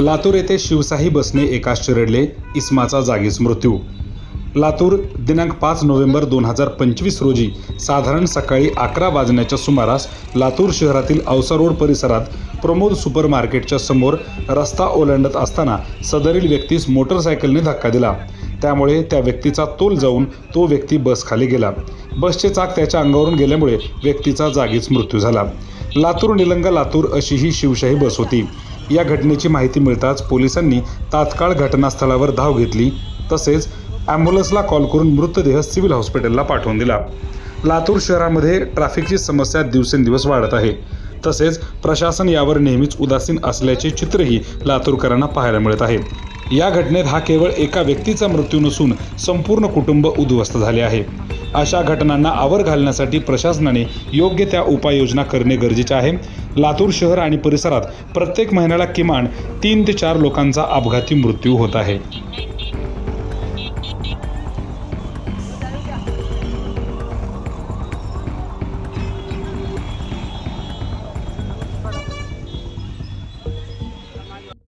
लातूर येथे शिवशाही बसने एकास चिरडले इस्माचा जागीच मृत्यू. लातूर दिनांक पाच नोव्हेंबर दोन हजार पंचवीस रोजी साधारण सकाळी अकरा वाजण्याच्या सुमारास लातूर शहरातील औसा रोड परिसरात प्रमोद सुपर मार्केटच्या समोर रस्ता ओलांडत असताना सदरील व्यक्तीस मोटरसायकलने धक्का दिला. त्यामुळे त्या व्यक्तीचा तोल जाऊन तो व्यक्ती बसखाली गेला. बसचे चाक त्याच्या अंगावरून गेल्यामुळे व्यक्तीचा जागीच मृत्यू झाला. लातूर निलंगा लातूर अशी ही शिवशाही बस होती. या घटनेची माहिती मिळताच पोलिसांनी तात्काळ घटनास्थळावर धाव घेतली. तसेच ॲम्ब्युलन्सला कॉल करून मृतदेह सिव्हिल हॉस्पिटलला पाठवून दिला. लातूर शहरामध्ये ट्रॅफिकची समस्या दिवसेंदिवस वाढत आहे. तसेच प्रशासन यावर नेहमीच उदासीन असल्याचे चित्रही लातूरकरांना पाहायला मिळत आहे. या घटनेत हा केवळ एका व्यक्तीचा मृत्यू नसून संपूर्ण कुटुंब उद्ध्वस्त झाले आहे. अशा घटनांना आवर घालण्यासाठी प्रशासनाने योग्य त्या उपाययोजना करणे गरजेचे आहे. लातूर शहर आणि परिसरात प्रत्येक महिन्याला किमान तीन ते चार लोकांचा अपघाती मृत्यू होत आहे.